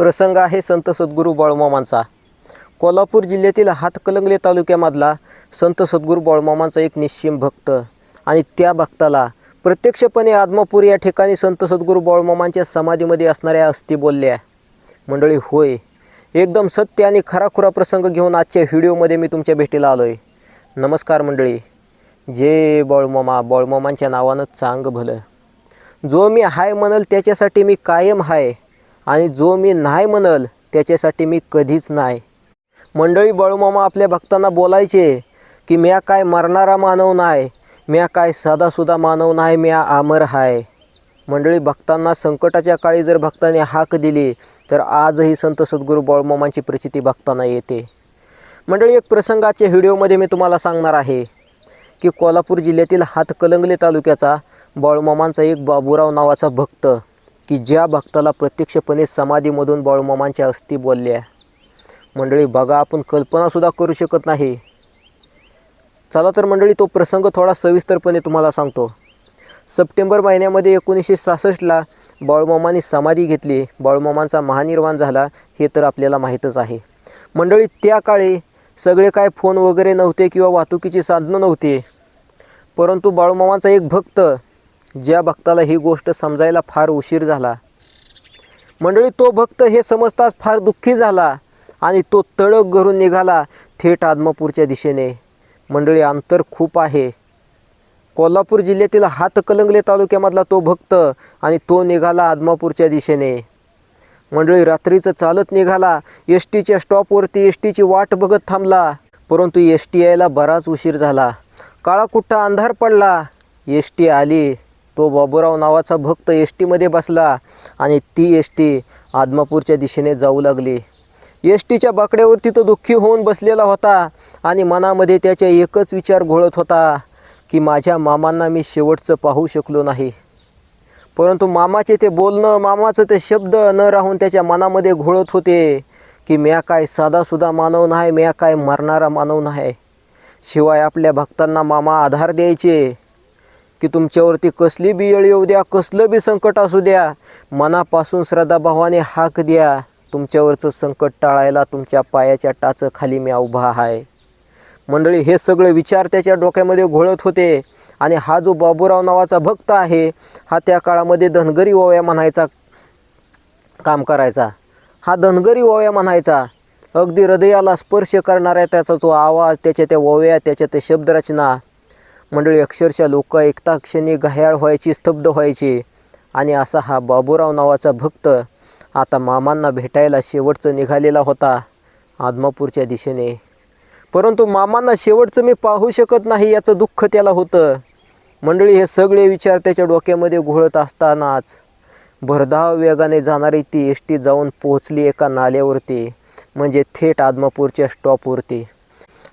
प्रसंग आहे संत सद्गुरू बाळूमामांचा. कोल्हापूर जिल्ह्यातील हातकलंगले तालुक्यामधला संत सद्गुरू बाळूमामांचा एक निश्चिम भक्त आणि त्या भक्ताला प्रत्यक्षपणे आदमापूर या ठिकाणी संत सद्गुरू बाळूमामांच्या समाधीमध्ये असणाऱ्या अस्थी बोलल्या. मंडळी होय एकदम सत्य आणि खराखुरा प्रसंग घेऊन आजच्या व्हिडिओमध्ये मी तुमच्या भेटीला आलो आहे नमस्कार मंडळी. जे बाळूमामा. बाळूमामांच्या नावानं चांग भलं. जो मी हाय म्हणल त्याच्यासाठी मी कायम हाय. आणि जो मी नाही म्हणल त्याच्यासाठी मी कधीच नाही. मंडळी बळूमामा आपल्या भक्तांना बोलायचे की म्या काय मरणारा मानव नाही म्या काय साधासुधा मानव नाही म्या आमर हाय. मंडळी भक्तांना संकटाच्या काळी जर भक्तांनी हाक दिली तर आजही संत सद्गुरू बाळूमामांची प्रचिती भक्तांना येते. मंडळी एक प्रसंगाच्या व्हिडिओमध्ये मी तुम्हाला सांगणार आहे की कोल्हापूर जिल्ह्यातील हातकलंगले तालुक्याचा बाळूमामांचा एक बाबूराव नावाचा भक्त की ज्या भक्ताला प्रत्यक्षपणे समाधीमधून बाळूमामांच्या अस्थी बोलल्या मंडळी बघा आपण कल्पनासुद्धा करू शकत नाही. चला तर मंडळी तो प्रसंग थोडा सविस्तरपणे तुम्हाला सांगतो. सप्टेंबर महिन्यामध्ये एकोणीसशे सहासष्टला बाळूमामांनी समाधी घेतली. बाळूमामांचा महानिर्वाण झाला हे तर आपल्याला माहीतच आहे. मंडळी त्या काळी सगळे काय फोन वगैरे नव्हते किंवा वाहतुकीची साधनं नव्हती. परंतु बाळूमामांचा एक भक्त ज्या भक्ताला ही गोष्ट समजायला फार उशीर झाला. मंडळी तो भक्त हे समजताच फार दुःखी झाला आणि तो तडक घरून निघाला थेट आदमापूरच्या दिशेने. मंडळी अंतर खूप आहे. कोल्हापूर जिल्ह्यातील हातकलंगले तालुक्यामधला तो भक्त आणि तो निघाला आदमापूरच्या दिशेने. मंडळी रात्रीचं चालत निघाला. एस टीच्या स्टॉपवरती एस टीची वाट बघत थांबला. परंतु एस टी यायला बराच उशीर झाला. काळाकुठ्ठा अंधार पडला. एस टी आली. तो बाबूराव नावाचा भक्त एस टीमध्ये बसला आणि ती एस टी आदमापूरच्या दिशेने जाऊ लागली. एस टीच्या बाकड्यावरती तो दुःखी होऊन बसलेला होता आणि मनामध्ये त्याच्या एकच विचार घोळत होता की माझ्या मामांना मी शेवटचं पाहू शकलो नाही. परंतु मामाचे ते बोलणं मामाचं ते शब्द न राहून त्याच्या मनामध्ये घोळत होते की म्या काय साधासुद्धा मानव नाही म्या काय मरणारा मानव नाही. शिवाय आपल्या भक्तांना मामा आधार द्यायचे की तुमच्यावरती कसली बी येळ येऊ द्या कसलं बी संकट असू द्या मनापासून श्रद्धाभावाने हाक द्या. तुमच्यावरचं संकट टाळायला तुमच्या पायाच्या टाचं खाली मी उभा आहे. मंडळी हे सगळे विचार त्याच्या डोक्यामध्ये घोळत होते आणि हा जो बाबूराव नावाचा भक्त आहे हा त्या काळामध्ये धनगरी ओव्या म्हणायचा काम करायचा. हा धनगरी ओव्या म्हणायचा. अगदी हृदयाला स्पर्श करणाऱ्या त्याचा जो आवाज त्याच्या त्या ओव्या त्याच्या त्या शब्दरचना मंडळी अक्षरशः लोक एकताक्षणी घायाळ व्हायची स्तब्ध व्हायची. आणि असा हा बाबूराव नावाचा भक्त आता मामांना भेटायला शेवटचं निघालेला होता आदमापूरच्या दिशेने. परंतु मामांना शेवटचं मी पाहू शकत नाही याचं दुःख त्याला होतं. मंडळी हे सगळे विचार त्याच्या डोक्यामध्ये घोळत असतानाच भरधाव वेगाने जाणारी ती एस टी जाऊन पोहोचली एका नाल्यावरती म्हणजे थेट आदमापूरच्या स्टॉपवरती.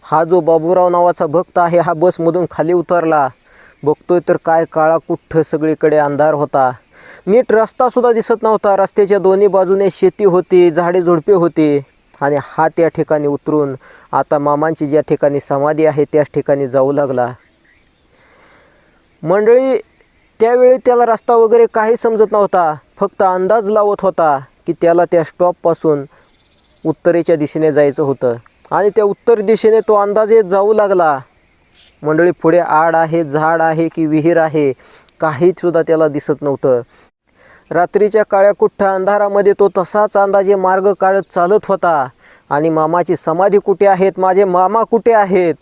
हा जो बाबूराव नावाचा भक्त आहे हा बसमधून खाली उतरला. बघतोय तर काय काळा कुठ्ठ सगळीकडे अंधार होता. नीट रस्तासुद्धा दिसत नव्हता. रस्त्याच्या दोन्ही बाजूने शेती होती झाडे झुडपे होती. आणि हा त्या ठिकाणी उतरून आता मामांची ज्या ठिकाणी समाधी आहे त्याच ठिकाणी जाऊ लागला. मंडळी त्यावेळी त्याला रस्ता वगैरे काही समजत नव्हता. फक्त अंदाज लावत होता की त्याला त्या स्टॉपपासून उत्तरेच्या दिशेने जायचं होतं. आणि त्या उत्तर दिशेने तो अंदाजे जाऊ लागला. मंडळी पुढे आड आहे झाड आहे की विहीर आहे काहीच सुद्धा त्याला दिसत नव्हतं. रात्रीच्या काळ्या कुठ्ठा अंधारामध्ये तो तसाच अंदाजे मार्ग काढत चालत होता. आणि मामाची समाधी कुठे आहेत? माझे मामा कुठे आहेत?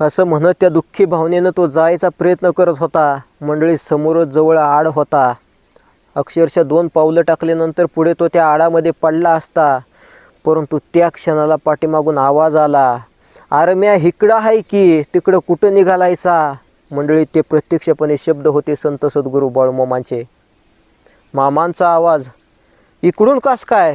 असं म्हणत त्या दुःखी भावनेनं तो जायचा प्रयत्न करत होता. मंडळी समोरच जवळ आड होता. अक्षरशः दोन पावलं टाकल्यानंतर पुढे तो त्या आडामध्ये पडला असता. परंतु त्या क्षणाला पाठीमागून आवाज आला अरे म्या हिकडं आहे की तिकडं कुठं निघालायचा मंडळी ते प्रत्यक्षपणे शब्द होते संत सद्गुरू बाळूमामांचे. मामांचा आवाज इकडून कास काय?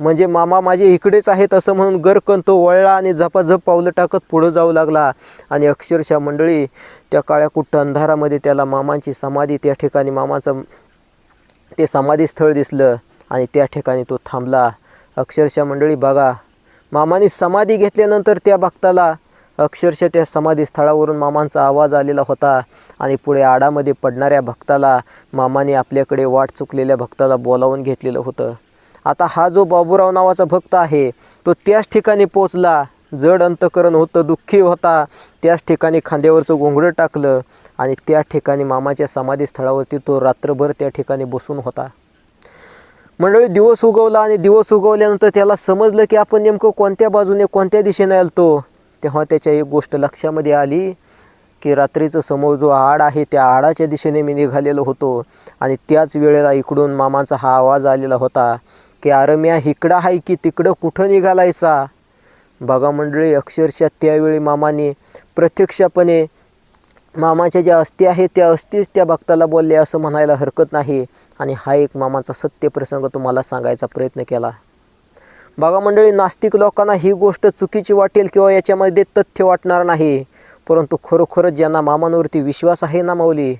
म्हणजे मामा माझे इकडेच आहेत असं म्हणून गरकन तो वळला आणि झपाझप पावलं टाकत पुढं जाऊ लागला. आणि अक्षरशः मंडळी त्या काळ्या कुट्ट अंधारामध्ये त्याला मामांची समाधी त्या ठिकाणी मामाचं ते समाधीस्थळ दिसलं आणि त्या ठिकाणी तो थांबला. अक्षरशः मंडळी बघा मामाने समाधी घेतल्यानंतर त्या भक्ताला अक्षरशः त्या समाधीस्थळावरून मामांचा आवाज आलेला होता आणि पुढे आडामध्ये पडणाऱ्या भक्ताला मामाने आपल्याकडे वाट चुकलेल्या भक्ताला बोलावून घेतलेलं होतं. आता हा जो बाबूराव नावाचा भक्त आहे तो त्याच ठिकाणी पोचला जड अंतकरण होतं दुःखी होता. त्याच ठिकाणी खांद्यावरचं घोंगडं टाकलं आणि त्या ठिकाणी मामाच्या समाधीस्थळावरती तो रात्रभर त्या ठिकाणी बसून होता. मंडळी दिवस उगवला आणि दिवस उगवल्यानंतर त्याला समजलं की आपण नेमकं कोणत्या बाजूने कोणत्या दिशेने आलतो. तेव्हा त्याच्या एक गोष्ट लक्षामध्ये आली की रात्रीचं समोर जो आड आहे त्या आडाच्या दिशेने मी निघालेलो होतो. आणि त्याच वेळेला इकडून मामाचा हा आवाज आलेला होता की आरम्या इकडं आहे की तिकडं कुठं निघालायचा? बघा मंडळी अक्षरशः त्यावेळी मामाने प्रत्यक्षपणे मामाच्या ज्या अस्थी आहेत त्या अस्थीच त्या भक्ताला बोलले असं म्हणायला हरकत नाही. आणि हा एक मामाचा सत्य प्रसंग तुम्हाला सांगायचा प्रयत्न केला. बघा मंडळी नास्तिक लोकांना ही गोष्ट चुकीची वाटेल किंवा याच्यामध्ये तथ्य वाटणार नाही. परंतु खरोखरच ज्यांना मामांवरती विश्वास आहे ना माऊली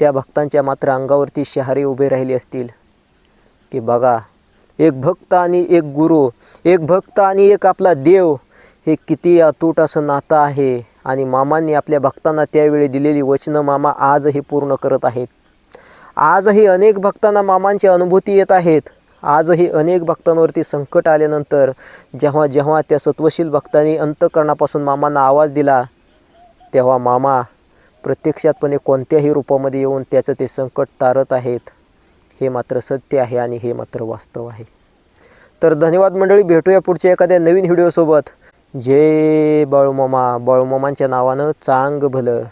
त्या भक्तांच्या मात्र अंगावरती शहारे उभे राहिले असतील. की बघा एक भक्त आणि एक गुरु एक भक्त आणि एक आपला देव हे किती अतूट असं नातं आहे. आणि मामांनी आपल्या भक्तांना त्यावेळी दिलेली वचनं मामा आजही पूर्ण करत आहेत. आजही अनेक भक्तांना मामांची अनुभूती येत आहेत. आजही अनेक भक्तांवरती संकट आल्यानंतर जेव्हा जेव्हा त्या सत्वशील भक्तांनी अंतकरणापासून मामांना आवाज दिला तेव्हा मामा प्रत्यक्षातपणे कोणत्याही रूपामध्ये येऊन त्याचं ते संकट तारत आहेत. हे मात्र सत्य आहे आणि हे मात्र वास्तव आहे. तर धन्यवाद मंडळी भेटूया पुढच्या एखाद्या नवीन व्हिडिओसोबत. जय बाळूमामा. बाळूमामांच्या नावानं चांग भलं.